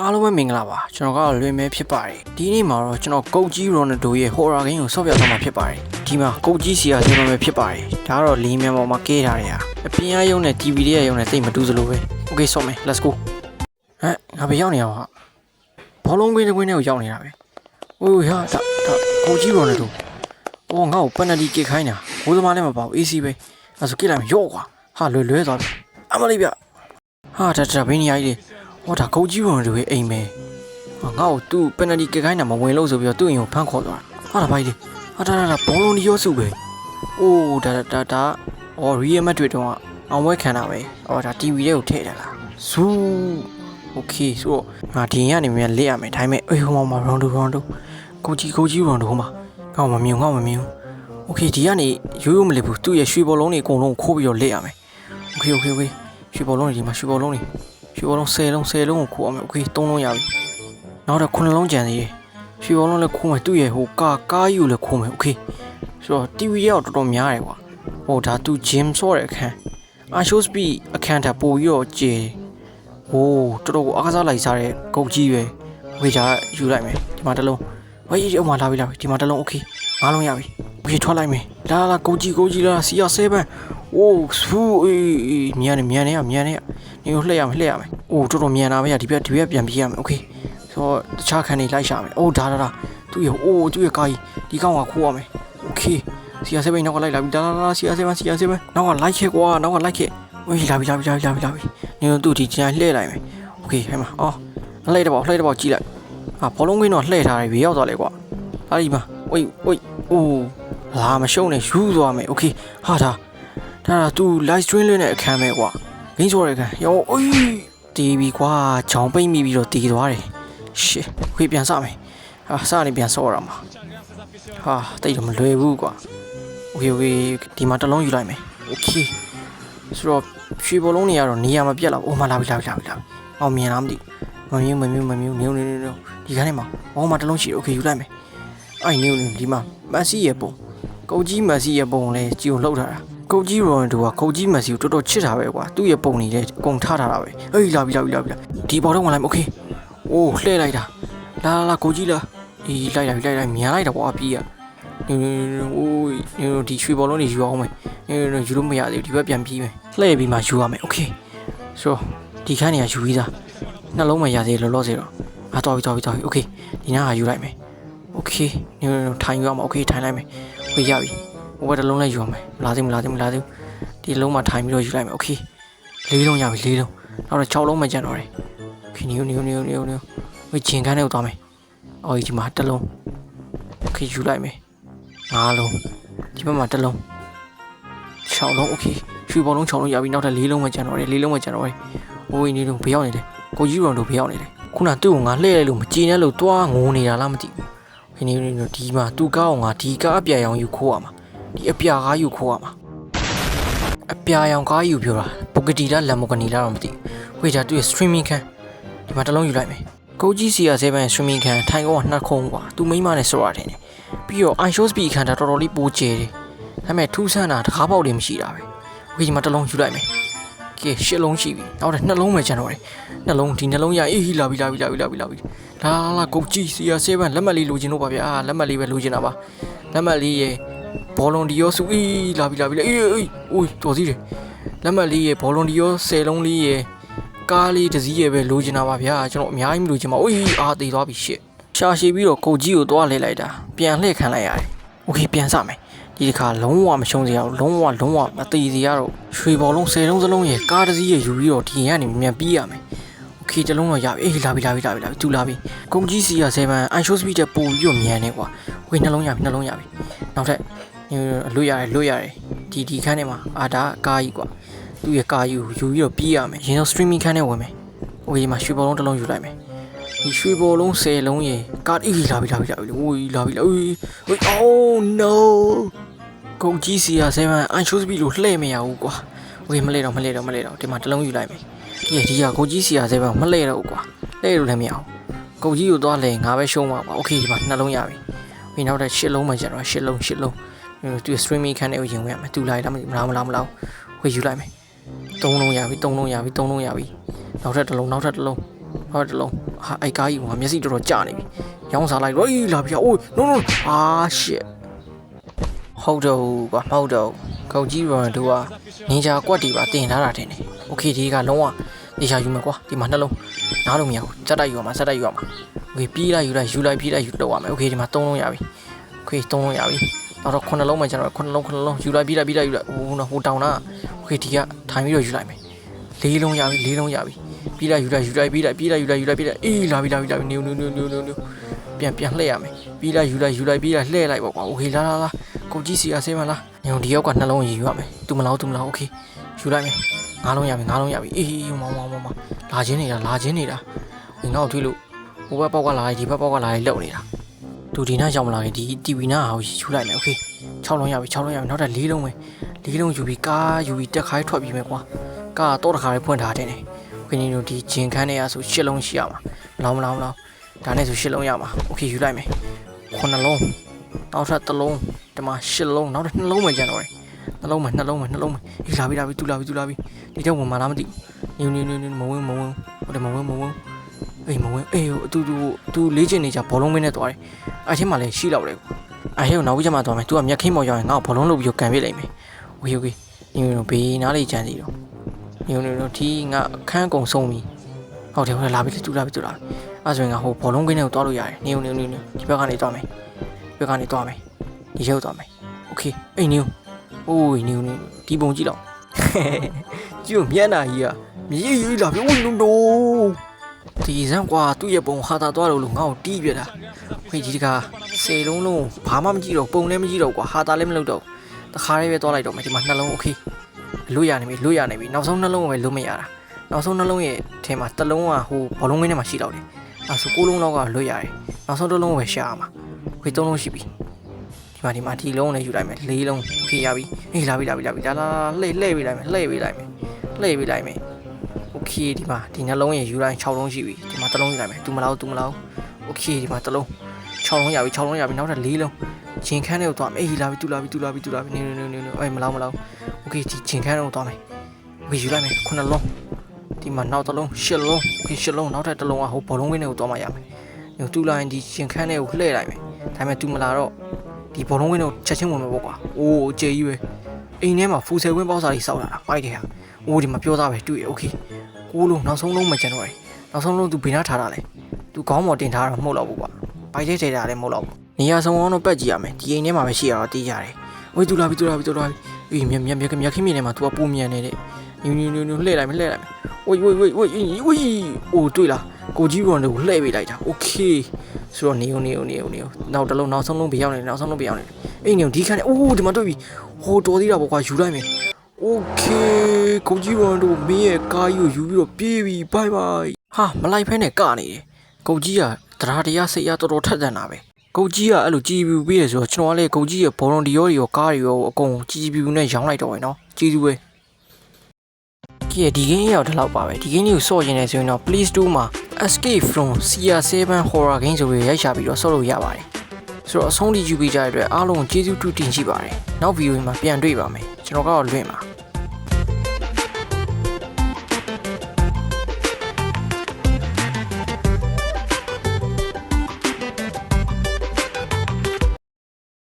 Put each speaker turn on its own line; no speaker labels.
အားလုံးပဲမင်္ဂလာပါကျွန်တော်ကတော့လွင်မဲဖြစ်ပါတယ်ဒီနေ့မှာတော့ကျွန်တော်ကုတ်ကြီးရိုနယ်ဒိုရဲ့ဟော်ရာဂိမ်းကိုဆော့ပြသွားမှာဖြစ်ပါတယ်ဒီမှာကုတ်ကြီးစီယာဆေးမပဲဖြစ်ပါတယ်ဒါကတော့လီမြန်ပေါ်မှာကဲထားတယ်ဟာအပြင်အရုံနဲ့ TV တွေရုံနဲ့တိတ်မတူစလို့ပဲ Okay ဆော့မယ် let's go ဟမ်ငါဘယ်ရောက်နေအောင်ဟာဘောလုံးကွင်းတစ်ကွင်းနဲ့ကိုရောက်နေတာပဲဟိုဟာဒါဒါကုတ်ကြီးရိုနယ်ဒိုအော်ငါ့ကိုပန်နတီကစ်ခိုင်းတာဘိုးသမားလည်းမပေါ့ AC ပဲအဲ့ဆိုကစ်လိုက်မယ်ရော့ကွာဟာလွယ်လွယ်သွားပြီအမလေးဗျဟာဒါဒါဘင်းကြီးကြီးလေ ဟောဒါကုတ်ကြီးရိုနယ်ဒိုရဲ့အိမ်ပဲ ဟာငါ့ကိုသူ့ပယ်နတီကခိုင်းတာမဝင်လို့ဆိုပြီးတော့သူ့အိမ်ကိုဖမ်းခေါ်သွားတာဟာဒါဘာကြီးလဲဟာဒါဒါဒါဘောလုံးဒီရောစုပဲအိုးဒါဒါဒါဒါအော်ရီယယ်မက်ဒရစ်တော့အောင်ဝဲခံတာပဲအော်ဒါ TV လေးကိုထည့်တယ်လားဇူးโอเคဆိုတော့ငါဒီရင်ကနေမြန်လက်ရမယ်ဒါပေမဲ့အေးဟိုမှာမှာ round to round to ကိုကြီးကိုကြီး round to ဟိုမှာငါ့ကိုမမြင်ငါ့ကိုမမြင်ဘူးโอเคဒီကနေရိုးရိုးမလစ်ဘူးသူ့ရဲ့ရွှေဘောလုံးတွေအကုန်လုံးခိုးပြီးတော့လက်ရမယ်โอเคโอเคโอเคရွှေဘောလုံးတွေဒီမှာရွှေဘောလုံးတွေ ဖြူဘောလုံး10လုံး10လုံးကိုခိုးအောင်โอเค3လုံးရပြီနောက်တော့9လုံးကြံသေးတယ်ဖြူဘောလုံးလည်းခိုးမယ်သူ့ရဲ့ဟိုကာကားယူလည်းခိုးမယ်โอเคဆိုတော့ TV ရောက်တော်တော်များတယ်ကွာဟိုဒါသူ gym ဆော့တဲ့အခန်း I show speed အခန်းထပ်ပို့ပြီးတော့ကျေဟိုတော်တော်ကိုအားကစားလိုက်စားတဲ့ဂုတ်ကြီးပဲဝေချာယူလိုက်မယ်ဒီမှာတစ်လုံးဝေးရုံမှာလာပြီလာပြီဒီမှာတစ်လုံးโอเค၅လုံးရပြီဝေထွက်လိုက်မယ်လာလာဂုတ်ကြီးဂုတ်ကြီးလာ CR7 โอ้ฟูမြန်နေမြန်နေอ่ะမြန်နေอ่ะနေကိုလှည့်ရမယ်လှည့်ရမယ်โอ้တော်တော်မြန်တာပဲอ่ะဒီဘက်ဒီဘက်ပြန်ပြေးရမယ်โอเคဆိုတော့တခြားခံနေလိုက်ရှာမယ်โอ้ဒါဒါဒါသူ့ရဲ့โอ้သူ့ရဲ့ကာကြီးဒီကောင်ကခိုးရမယ်โอเคစီယာ7နောက်ကလိုက်လာပြီဒါဒါဒါစီယာ7စီယာ7နောက်ကလိုက်ခဲ့ကွာနောက်ကလိုက်ခဲ့ဝေးလာပြီလာပြီလာပြီလာပြီလာပြီနေတို့သူ့ဒီကျန်လှည့်လိုက်မယ်โอเคဟဲ့မှာအော်လှည့်တပေါ့လှည့်တပေါ့ကြည့်လိုက်အာဘောလုံးကွင်းတော့လှည့်ထားတယ်ဘေးရောက်သွားလေကွာဒါဒီမှာဝိတ်ဝိတ်အိုးလာမရှုံးနဲ့ယူသွားမယ်โอเคဟာဒါ ဒါဒါ तू live stream လေးနဲ့အခန်းပဲကွာ။ဂိမ်းစောတဲ့အခန်းရောအိုးတီးပြီကွာ။ချောင်းပိတ်မိပြီးတော့တီးသွားတယ်။ ရှစ်ခွေပြန်စမယ်ဟာစနေပြန်ဆော့ရမှာဟာတိတ်တော့မလွယ်ဘူးကွာโอเคโอเคဒီမှာတစ်လုံးယူလိုက်မယ်โอเคဆိုတော့ရွှေဘလုံးတွေကတော့နေရာမပြတ်တော့အိုးမလာပြီလာပြီလာပြီလာပြီအောင်မြင်လားမသိဘူးမမြင်မမြင်မမြင်နေနေနေဒီခါနေမှာအော်မတစ်လုံးရှိတယ်โอเคယူလိုက်မယ်အဲ့နေနေဒီမှာမက်ဆီရဲ့ပုံကုတ်ကြီးမက်ဆီရဲ့ပုံလဲကြည့်ုံလောက်ထားတာ ကုတ်ကြီးရိုနယ်ဒိုကကုတ်ကြီးမက်ဆီကိုတော်တော်ချစ်တာပဲကွာသူ့ရဲ့ပုံတွေလည်းအကုန်ထားထားတာပဲအေးလာပြီလာပြီလာပြီလာဒီပေါ်တော့ဝင်လိုက်မယ်โอเค အိုးလှဲ့လိုက်တာလာလာလာကိုကြီးလာအေးလိုက်လိုက်လိုက်လိုက်မြန်လိုက်တာပေါ့အပြေးอ่ะနေနေအိုးနေဒီရွှေဘောလုံးတွေယူအောင်မယ်နေနေယူလို့မရသေးဘူးဒီဘက်ပြန်ပြေးမယ်လှဲ့ပြီးမှယူရမယ်โอเคဆိုဒီခန်းနေရယူပြီးသားနှလုံးမရသေးလောလောဆယ်တော့ငါတော်ပြီတော်ပြီတော်ပြီโอเคဒီနားကယူလိုက်မယ်โอเคနေထိုင်ယူရမှာโอเคထိုင်လိုက်မယ်ဝေးရပြီ ဟိုဘက်တစ်လုံးလည်းယူရမယ်မလာသေးမလာသေးမလာသေးဒီလုံးမှာထိုင်ပြီးတော့ယူလိုက်မယ်โอเคလေးလုံးရပြီလေးလုံးနောက်တော့6လုံးမှကျန်တော့တယ် โอเคနေနေနေနေနေဝေးဂျင်ခန်းထဲကိုသွားမယ်အော်ဒီမှာတစ်လုံးโอเคယူလိုက်မယ်ငါးလုံးဒီဘက်မှာတစ်လုံး6လုံးโอเคရွှေဘောလုံး6လုံးရပြီနောက်ထပ်4လုံးမှကျန်တော့တယ်4လုံးမှကျန်တော့တယ်ဝေးနေတော့ဘေးရောက်နေတယ်ကိုကြီးရုံတို့ဘေးရောက်နေတယ်ခုနသူ့ကိုငါလှည့်လိုက်လို့မကြည်နဲ့လို့တွားငိုနေတာလားမသိဘူးခင်းနေနေဒီမှာသူ့ကားကိုငါဒီကားအပြာရောင်ယူခိုးရမှာ ဒီအပြာကားယူခိုးရမှာအပြာရောင်ကားယူပြောတာပုဂတီလာလမ်မိုဂနီလာတော့မသိဝေချာသူ့ရဲ့ streaming ခန်းဒီမှာတလုံးယူလိုက်မယ်ကိုကြီးစီယာ7ရဲ့ streaming ခန်းထိုင်ကောင်ကနှစ်ခုံးပါသူမိမနဲ့ဆိုတာတယ်ပြီးတော့ i shows ပြီးခန်းတာတော်တော်လေးပိုးကျဲတယ်ဒါပေမဲ့ထူးဆန်းတာတကားပေါက်တွေမရှိတာပဲဝေဒီမှာတလုံးယူလိုက်မယ်ကဲရှစ်လုံးရှိပြီနောက်တစ်နှလုံးပဲကျန်တော့တယ်နှလုံးဒီနှလုံးရအေးဟီလာပြီလာပြီလာပြီလာပြီလာပြီလာလာကိုကြီးစီယာ7လက်မှတ်လေးလိုချင်တော့ပါဗျာလက်မှတ်လေးပဲလိုချင်တာပါလက်မှတ်လေးရဲ့ ဘောလုံးဒီယောစုအေးလာပြီလာပြီအေးအေးအိုးတော်စီတယ်လက်မှတ်လေးရဲ့ဘောလုံးဒီယော10လုံးလေးရဲ့ ကားလေးတစ်စီးရဲ့ပဲလိုချင်တာပါဗျာကျွန်တော်အများကြီးမလိုချင်ပါဘူးအေးအာသေးသွားပြီရှစ်ရှာရှည်ပြီးတော့ကိုကြီးကိုသွားလဲလိုက်တာပြန်လှည့်ခံလိုက်ရတယ်โอเคပြန်စမယ်ဒီတစ်ခါလုံးဝမရှုံးစရာဘူးလုံးဝလုံးဝမသေးစရာတော့ရွှေဘော်လုံး10လုံးစလုံးရဲ့ကားတစ်စီးရဲ့ယူပြီးတော့ဒီရင်ကနေမြန်ပြီးရမယ်โอเคတလုံးတော့ရပြီအေးလာပြီလာပြီလာပြီလာပြီသူလာပြီကုန်းကြီးစီရ7 i show speed တဲ့ပို့ပြီးတော့မြန်နေကွာဝေးနှလုံးရပြီနှလုံးရပြီနောက်ထပ် လွတ်ရတယ်လွတ်ရတယ်ဒီဒီခန်းထဲမှာအာဒါကားကြီးကွာသူ့ရဲ့ကာယူယူပြီးတော့ပြေးရမယ်ရင်တော့ streaming ခန်းထဲဝင်မယ်။ဟိုဒီမှာရွှေဘောလုံးတစ်လုံးယူလိုက်မယ်။ဒီရွှေဘောလုံး10လုံးရေကားအေးလာပြီလာပြီလာပြီ။ဟိုလာပြီလာ။အေးဟို oh no ကုန်ကြီးစီယာ7 unshow speed လို့လှည့်မရဘူးကွာ။ Okay မလှည့်တော့မလှည့်တော့မလှည့်တော့ဒီမှာတစ်လုံးယူလိုက်မယ်။ဒီဒီကကုန်ကြီးစီယာ7မလှည့်တော့ဘူးကွာ။လှည့်လို့လည်းမရဘူး။ကုန်ကြီးကိုသွားလဲငါပဲရှုံးမှာကွာ။ Okay ဒီမှာနှလုံးရပြီ။ပြီးနောက်ထပ်10လုံးမှကျန်တော့10လုံး10လုံး သူ streaming ခန်းထဲကိုရင်ဝင်ရမယ်။သူလိုက်လားမလားမလားမလား။ဝေယူလိုက်မယ်။ သုံးလုံးရပြီသုံးလုံးရပြီသုံးလုံးရပြီနောက်ထပ်တစ်လုံးနောက်ထပ်တစ်လုံး နောက်ထပ်တစ်လုံးဟာအိုက်ကားကြီးကမျက်စိတော်တော်ကြာနေပြီရောင်းစားလိုက်တော့အေးလာပြီအိုး no no အာ shit ဟုတ်တော့ကွာမဟုတ်တော့ကောက်ကြီးရော်တို့ကနင်ဂျာကွက်တီပါတင်ထားတာတင်တယ်โอเคဒီကလုံးဝတေချာယူမယ်ကွာဒီမှာနှလုံးနားလို့မရဘူးစက်တိုက်ယူရမှာစက်တိုက်ယူရမှာโอเคပြေးလိုက်ယူလိုက်ယူလိုက်ပြေးလိုက်ယူတော့ရမယ်โอเคဒီမှာ3လုံးရပြီโอเค3လုံးရပြီ နောက်တော့9လုံးမှကျွန်တော်9လုံး9လုံးယူလိုက်ပြေးလိုက်ပြေးလိုက်ယူလိုက်ဟိုဟိုတောင်နာโอเคဒီကထိုင်ပြီးတော့ယူလိုက်မယ်၄လုံးရပြီ၄လုံးရပြီပြေးလိုက်ယူလိုက်ယူလိုက်ပြေးလိုက်ပြေးလိုက်ယူလိုက်ယူလိုက်ပြေးလိုက်အေးလာပြီလာပြီလာပြီနေနေနေနေနေပြန်ပြန်လှည့်ရမယ်ပြေးလိုက်ယူလိုက်ယူလိုက်ပြေးလိုက်လှည့်လိုက်ပေါ့ကွာโอเคလာလာလာ ကိုကြီးစီအဆေးမလားညောင်ဒီရောက်ကနှလုံးရည်ယူရမယ်သူမလားသူမလားโอเคယူလိုက်မယ်ငါးလုံးရပြီငါးလုံးရပြီအေးအေးမောင်မောင်မောင်မောင်လာချင်းနေတာလာချင်းနေတာငငါ့ကိုထွေးလို့ဟိုဘက်ပေါက်ကလာလိုက်ဒီဘက်ပေါက်ကလာလိုက်လောက်နေတာ သူဒီနားရောက်မလာခင်ဒီ TV နားဟာကိုယူလိုက်မယ်โอเค6လုံးရပြီ6လုံးရပြီနောက်ထပ်4လုံးပဲ4လုံးယူပြီးကားယူပြီးတက်ခိုင်းထွက်ပြီးမယ်ကွာကားတော့တစ်ခါလေးဖွင့်ထားတယ်နေခင်းနေတို့ဒီဂျင်ခန်းထဲကဆို10လုံးရှိရမှာမလောင်းမလောင်းမလောင်းဒါနဲ့ဆို10လုံးရမှာโอเคယူလိုက်မယ်9လုံးနောက်ထပ်1လုံး ဒီမှာရှစ်လုံးနောက်တစ်နှလုံးပဲကျန်တော့တယ်နှလုံးပဲနှလုံးပဲနှလုံးပဲအေးလာပြီလာပြီတူလာပြီတူလာပြီဒီတော့ဝင်မလားမသိဘူးညူညူညူမဝင်မဝင်ဟိုတယ်မဝင်မဝင် အေးမဝင်အေးတူတူတူလေးချင်နေကြဘောလုံးမင်းနဲ့သွားတယ်အဲ့ချင်းမှလည်းရှိတော့တယ်အဲ့ဟဲ့နောက်ပြီးကျမှသွားမယ် तू ကမျက်ခင်းပေါ်ရောက်ရင်ငါ့ကိုဘောလုံးလုပ်ပြီးကန်ပြစ်လိုက်မယ်โอเคโอเคညူညူဘေးနားလေးကျန်စီတော့ညူညူဒီငါအခန်းကုံဆုံးပြီဟုတ်တယ်ဟုတ်တယ်လာပြီတူလာပြီတူလာပြီအဲ့ဆိုရင်ငါဟိုဘောလုံးကင်းနဲ့ကိုသွားလို့ရတယ်ညူညူညူဒီဘက်ကနေသွားမယ်ဒီဘက်ကနေသွားမယ် ဒီရောက်သွားမယ်โอเคအိမ်နူအိုးနူနူဒီပုံကြည့်တော့ကြည့်မျက်နှာကြီးကမြေကြီးကြီးလာပြီအိုးနူနို ဒီစံကွာသူ့ရဲ့ပုံဟာတာသွားလို့လို့ငါ့ကိုတီးပြတာခေကြီးတကစေလုံးလုံးဘာမှမကြည့်တော့ပုံလည်းမကြည့်တော့ကွာဟာတာလည်းမလုပ်တော့တခါလေးပဲသွားလိုက်တော့မယ်ဒီမှာနှလုံးโอเคလွတ်ရနေပြီလွတ်ရနေပြီနောက်ဆုံးနှလုံးကိုပဲလွတ်မရတာနောက်ဆုံးနှလုံးရဲ့ထဲမှာတစ်လုံးကဟိုဘောလုံးဝင်းထဲမှာရှိတော့တယ်အဲဆိုကိုးလုံးလောက်ကလွတ်ရတယ်နောက်ဆုံးတစ်လုံးကိုပဲရှာရမှာခေသုံးလုံးရှိပြီ ဒီမှာဒီမှာဒီလုံးနဲ့ယူလိုက်မယ်လေးလုံးဖြေရပြီအေးလာပြီလာပြီလာပြီလာလာလှည့်လှည့်ပေးလိုက်မယ်လှည့်ပေးလိုက်မယ်လှည့်ပေးလိုက်မယ် okay ဒီမှာဒီနှလုံးရယူတိုင်း6လုံးရှိပြီဒီမှာ3လုံးယူလိုက်မယ်သူမလားသူမလား okay ဒီမှာ3လုံး6လုံးရပြီ6လုံးရပြီနောက်ထပ်4လုံးဂျင်ခန်းတွေကိုသွားမယ်အေးလာပြီသူလာပြီသူလာပြီသူလာပြီနေနေနေနေအေးမလားမလား okay ဒီဂျင်ခန်းတွေကိုသွားမယ် okay ယူလိုက်မယ်9လုံးဒီမှာနောက်3လုံး10လုံး okay 10လုံးနောက်ထပ်3လုံးကဟိုဘောလုံးကင်းတွေကိုသွားမှရမယ်ညသူလာရင်ဒီဂျင်ခန်းတွေကိုလှည့်လိုက်မယ်ဒါပေမဲ့သူမလာတော့ဒီဘောလုံးကင်းတွေကိုချက်ချင်းဝင်မယ်ပေါ့ကွာအိုးအကျေကြီးပဲအိမ်ထဲမှာဖူဆယ်ဝင်းပေါက်စာကြီးစောက်လာတာမိုက်တယ်ဟာ။အိုးဒီမှာပြောသားပဲတွေ့ရ။ Okay ကိုးလုံးနောက်ဆုံးလုံးမကျန်တော့တယ်နောက်ဆုံးလုံးသူဘေးနားထားတာလေသူခေါင်းပေါ်တင်ထားတာမဟုတ်တော့ဘူးကွာဘိုက်ထဲထည့်ထားလည်းမဟုတ်တော့ဘူးနေရာဆောင်အောင်တော့ပက်ကြည့်ရမယ်ဒီအိမ်ထဲမှာပဲရှိရတော့တေးကြတယ်ဝေးသူလာပြီသူလာပြီသူလာပြီအေးမြက်မြက်မြက်မြက်ခင်းမြင်နေမှာသူကပုံမြန်နေတယ်ညူညူညူညူလှည့်လိုက်မယ်လှည့်လိုက်မယ်ဝေးဝေးဝေးဝေးဝေးအိုးတွေ့လားကိုကြီးရောင်တို့လှည့်ပေးလိုက်တာโอเคဆိုတော့နေုံနေုံနေုံနေုံနောက်တလုံးနောက်ဆုံးလုံးဘေးရောက်နေတယ်နောက်ဆုံးလုံးဘေးရောက်နေတယ်အိမ်ညုံဒီခါနဲ့အိုးဒီမှာတွေ့ပြီဟိုတော်သေးတာပေါ့ကွာယူလိုက်မယ် okay ကိုကြီးဝန်တို့မင်းရဲ့ကားကြီးကိုယူပြီးတော့ပြေးပြီ bye bye ဟာမလိုက်ဖဲနဲ့ကနေတယ်ကိုကြီးကတရားတရားစိတ်ရတော်တော်ထက်သန်တာပဲကိုကြီးကအဲ့လိုကြည်ပြူပြီးရဆိုတော့ကျွန်တော်ကလည်းကိုကြီးရဲ့ဘော်ရွန်ဒီရောတွေရောကားတွေရောအကုန်ကြည်ပြူနဲ့ရောင်းလိုက်တော့ရယ်နော်ကြည်သူပဲကြီးရဲ့ဒီဂိမ်းရောက်တလောက်ပါပဲဒီဂိမ်းကြီးကိုဆော့ရင်လည်းဆိုရင်တော့ please do မှာ escape from cr7 horror game ဆိုပြီးရိုက်ချပြီးတော့ဆော့လို့ရပါတယ်ဆိုတော့အဆုံးထိယူပေးကြတဲ့အတွက်အားလုံးကျေးဇူးတူတင်ရှိပါတယ်နောက်ဗီဒီယိုမှာပြန်တွေ့ပါမယ်ကျွန်တော်ကတော့လွင့်ပါ